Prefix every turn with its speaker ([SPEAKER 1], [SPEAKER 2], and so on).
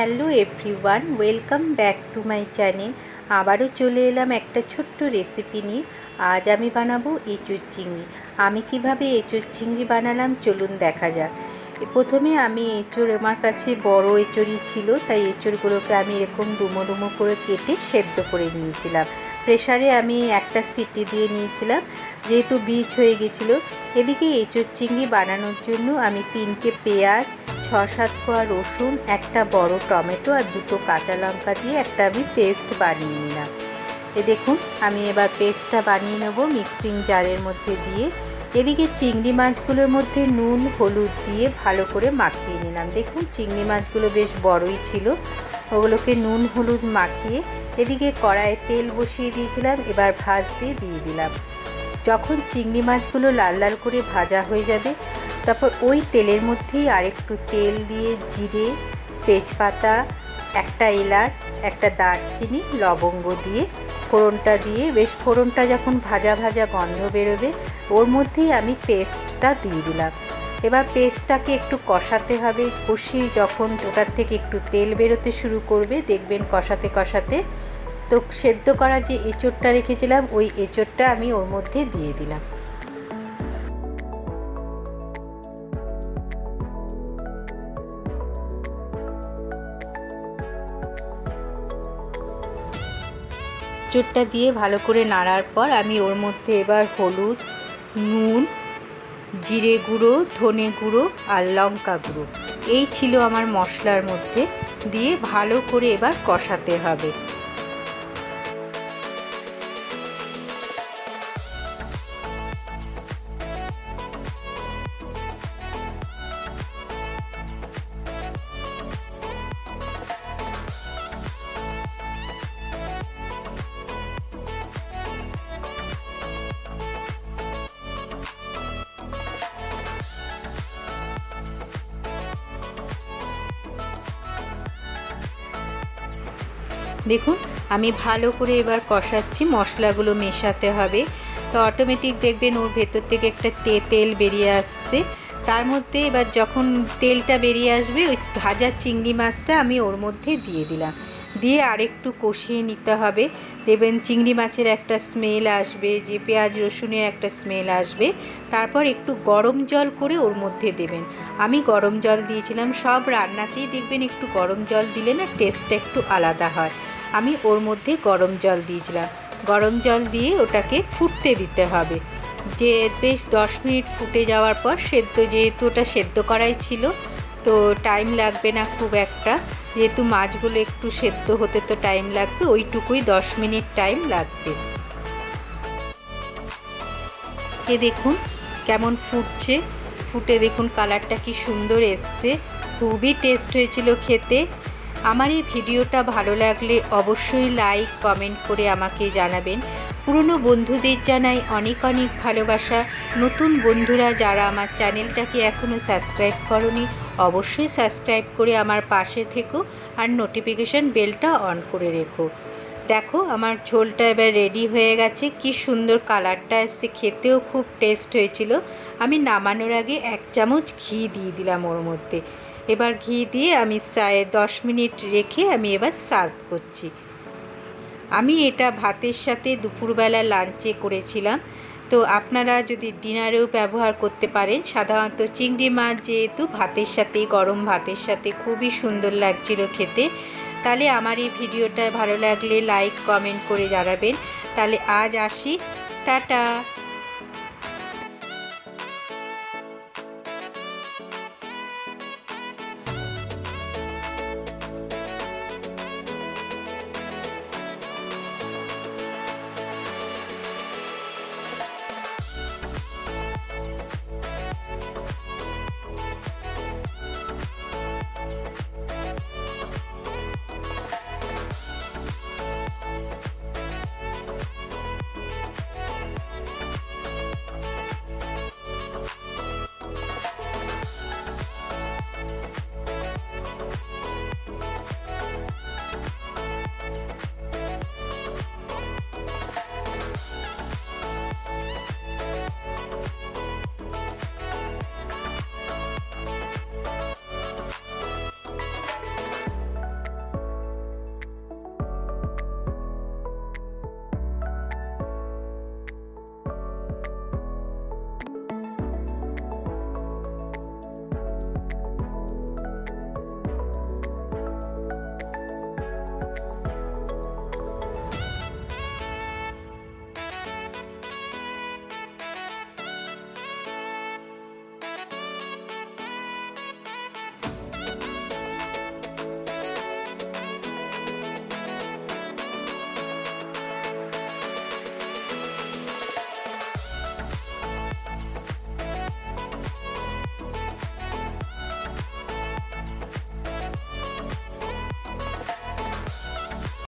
[SPEAKER 1] Hello everyone, welcome back to my channel. আবারও চলে এলাম একটা ছোট্ট রেসিপি নিয়ে। আজ আমি বানাবো এঁচুর চিংড়ি। আমি কীভাবে এঁচুর চিংড়ি বানালাম চলুন দেখা যাক। প্রথমে আমি এঁচড় আমার কাছে বড় এঁচড়ই ছিল, তাই এঁচড়গুলোকে আমি এরকম ডুমো ডুমো করে কেটে সেদ্ধ করে নিয়েছিলাম। প্রেশারে আমি একটা সিটি দিয়ে নিয়েছিলাম, যেহেতু বীজ হয়ে গেছিল। এদিকে এঁচড় চিংড়ি বানানোর জন্য আমি তিনটে পেঁয়াজ ছ সাত কোয়া রসুন, একটা বড় টমেটো আর দুটো কাঁচা লঙ্কা দিয়ে একটা আমি পেস্ট বানিয়ে নিলাম। এ দেখুন, আমি এবার পেস্টটা বানিয়ে নেব মিক্সিং জারের মধ্যে দিয়ে। এদিকে চিংড়ি মাছগুলোর মধ্যে নুন, হলুদ দিয়ে ভালো করে মাখিয়ে নিলাম। দেখুন, চিংড়ি মাছগুলো বেশ বড়ই ছিল। ওগুলোকে নুন, হলুদ মাখিয়ে এদিকে কড়াইয়ে তেল বসিয়ে দিয়েছিলাম, এবার ভাজ দিয়ে দিয়ে দিলাম। যখন চিংড়ি মাছগুলো লাল লাল করে ভাজা হয়ে যাবে তারপর ওই তেলের মধ্যেই আরেকটু তেল দিয়ে জিরে, তেজপাতা, একটা এলাচ, একটা দারচিনি, লবঙ্গ দিয়ে ফোড়নটা দিয়ে, বেশ ফোড়নটা যখন ভাজা ভাজা গন্ধ বেরোবে, ওর মধ্যেই আমি পেস্টটা দিয়ে দিলাম। এবার পেস্টটাকে একটু কষাতে হবে কষিয়ে যখন ওটার থেকে একটু তেল বেরোতে শুরু করবে, দেখবেন কষাতে কষাতে তো সেদ্ধ করা যে এঁচোড়টা রেখেছিলাম, ওই এঁচোড়টা আমি ওর মধ্যে দিয়ে দিলাম। চোরটা দিয়ে ভালো করে নাড়ার পর আমি ওর মধ্যে এবার হলুদ, নুন, জিরে গুঁড়ো, ধনে গুঁড়ো আর লঙ্কা গুঁড়ো। এই ছিল আমার মশলার মধ্যে দিয়ে ভালো করে এবার কষাতে হবে। দেখুন, আমি ভালো করে এবার কষাচ্ছি, মশলাগুলো মেশাতে হবে। তো অটোমেটিক দেখবেন ওর ভেতর থেকে একটা তেল বেরিয়ে আসছে। তার মধ্যে এবার যখন তেলটা বেরিয়ে আসবে, ওই ভাজা চিংড়ি মাছটা আমি ওর মধ্যে দিয়ে দিলাম। দিয়ে আরেকটু কষিয়ে নিতে হবে। দেবেন চিংড়ি মাছের একটা স্মেল আসবে, যে পেঁয়াজ রসুনের একটা স্মেল আসবে। তারপর একটু গরম জল করে ওর মধ্যে দেবেন। আমি গরম জল দিয়েছিলাম, সব রান্নাতেই দেখবেন একটু গরম জল দিলে না টেস্টটা একটু আলাদা হয়। আমি ওর মধ্যে গরম জল দিয়েছিলাম। গরম জল দিয়ে ওটাকে ফুটতে দিতে হবে। যে বেশ দশ মিনিট ফুটে যাওয়ার পর সেদ্ধ, যেহেতু ওটা সেদ্ধ করাই ছিল, তো টাইম লাগবে না খুব একটা। যেহেতু মাছগুলো একটু সেদ্ধ হতে তো টাইম লাগবে, ওইটুকুই দশ মিনিট টাইম লাগবে। এ দেখুন কেমন ফুটছে। ফুটে দেখুন কালারটা কি সুন্দর এসছে। খুবই টেস্ট হয়েছিল খেতে। আমার এই ভিডিওটা ভালো লাগলে অবশ্যই লাইক কমেন্ট করে আমাকে জানাবেন। পুরনো বন্ধুদের জানাই অনেক অনেক ভালোবাসা। নতুন বন্ধুরা যারা আমার চ্যানেলটাকে এখনও সাবস্ক্রাইব করনি, অবশ্যই সাবস্ক্রাইব করে আমার পাশে থেকো আর নোটিফিকেশান বেলটা অন করে রেখো। দেখো, আমার ঝোলটা এবার রেডি হয়ে গেছে। কি সুন্দর কালারটা এসছে, খেতেও খুব টেস্ট হয়েছিল। আমি নামানোর আগে এক চামচ ঘি দিয়ে দিলাম ওর মধ্যে। এবার ঘি দিয়ে আমি চায়ে দশ মিনিট রেখে আমি এবার সার্ভ করছি। আমি এটা ভাতের সাথে দুপুরবেলা লাঞ্চে করেছিলাম। তো আপনারা যদি ডিনারেও ব্যবহার করতে পারেন, সাধারণত চিংড়ি মাছ যেহেতু ভাতের সাথে, গরম ভাতের সাথে খুবই সুন্দর লাগছিল খেতে। তাহলে আমার এই ভিডিওটা ভালো লাগলে লাইক কমেন্ট করে জানাবেন। তাহলে আজ আসি। টাটা!